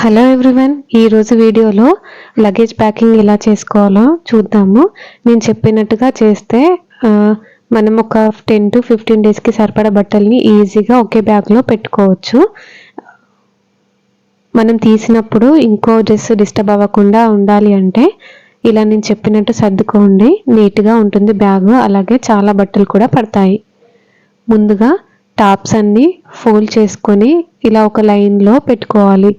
Hello everyone ఈరోజు వీడియోలో luggage packing ఎలా చేసుకోవాలో చూద్దాము. నేను చెప్పినట్టుగా చేస్తే మనం ఒక టెన్ టు ఫిఫ్టీన్ డేస్కి సరిపడా బట్టల్ని ఈజీగా ఒకే బ్యాగ్లో పెట్టుకోవచ్చు. మనం తీసినప్పుడు ఇంకో డ్రెస్ డిస్టర్బ్ అవ్వకుండా ఉండాలి అంటే ఇలా నేను చెప్పినట్టు సర్దుకోండి. నీట్గా ఉంటుంది బ్యాగ్ అలాగే చాలా బట్టలు కూడా పడతాయి. ముందుగా టాప్స్ అన్నీ ఫోల్డ్ చేసుకొని ఇలా ఒక లైన్లో పెట్టుకోవాలి.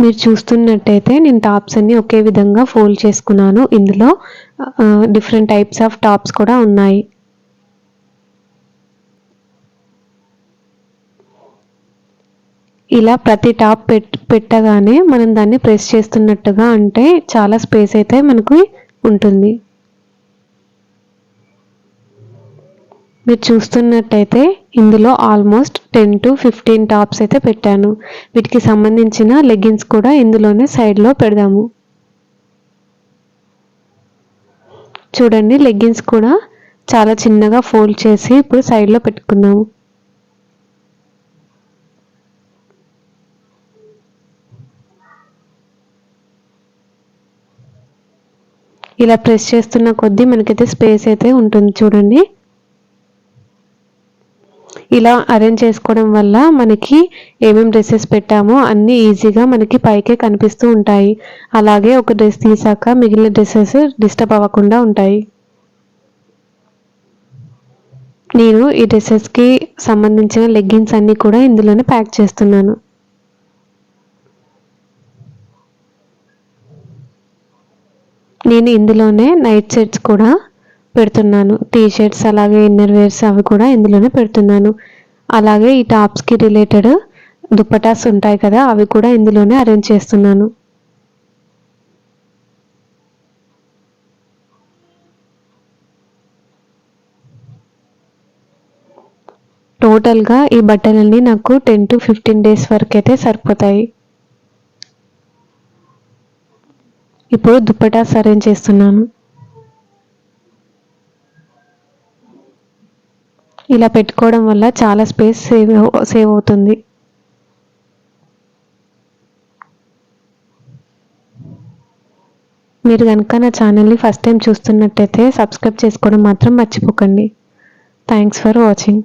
మీరు చూస్తున్నట్టయితే నేను టాప్స్ అన్ని ఒకే విధంగా ఫోల్డ్ చేసుకున్నాను. ఇందులో డిఫరెంట్ టైప్స్ ఆఫ్ టాప్స్ కూడా ఉన్నాయి. ఇలా ప్రతి టాప్ పెట్ పెట్టగానే మనం దాన్ని ప్రెస్ చేస్తున్నట్టుగా అంటే చాలా స్పేస్ అయితే మనకు ఉంటుంది. మీరు చూస్తున్నట్టయితే ఇందులో almost ten to fifteen tops అయితే పెట్టాను. వీటికి సంబంధించిన లెగ్గిన్స్ కూడా ఇందులోనే సైడ్లో పెడదాము. చూడండి లెగ్గిన్స్ కూడా చాలా చిన్నగా ఫోల్డ్ చేసి ఇప్పుడు సైడ్లో పెట్టుకుందాము. ఇలా ప్రెస్ చేస్తున్న కొద్దీ మనకైతే స్పేస్ అయితే ఉంటుంది చూడండి. ఇలా అరేంజ్ చేసుకోవడం వల్ల మనకి ఏమేమి డ్రెస్సెస్ పెట్టామో అన్నీ ఈజీగా మనకి పైకే కనిపిస్తూ ఉంటాయి. అలాగే ఒక డ్రెస్ తీసాక మిగిలిన డ్రెస్సెస్ డిస్టర్బ్ అవ్వకుండా ఉంటాయి. నేను ఈ డ్రెస్సెస్కి సంబంధించిన లెగ్గిన్స్ అన్నీ కూడా ఇందులోనే ప్యాక్ చేస్తున్నాను. నేను ఇందులోనే నైట్ సెట్స్ కూడా పెడుతున్నాను. టీ షర్ట్స్ అలాగే ఇన్నర్ వేర్స్ అవి కూడా ఇందులోనే పెడుతున్నాను. అలాగే ఈ టాప్స్కి రిలేటెడ్ దుప్పటాస్ ఉంటాయి కదా అవి కూడా ఇందులోనే అరేంజ్ చేస్తున్నాను. టోటల్గా ఈ బట్టలన్నీ నాకు టెన్ టు ఫిఫ్టీన్ డేస్ వరకు అయితే సరిపోతాయి. ఇప్పుడు దుప్పటాస్ అరేంజ్ చేస్తున్నాను. ఇలా పెట్టుకోవడం వల్ల చాలా స్పేస్ సేవ్ సేవ్ అవుతుంది. మీరు కనుక నా ఛానల్ని ఫస్ట్ టైం చూస్తున్నట్టయితే సబ్స్క్రైబ్ చేసుకోవడం మాత్రం మర్చిపోకండి. Thanks for watching.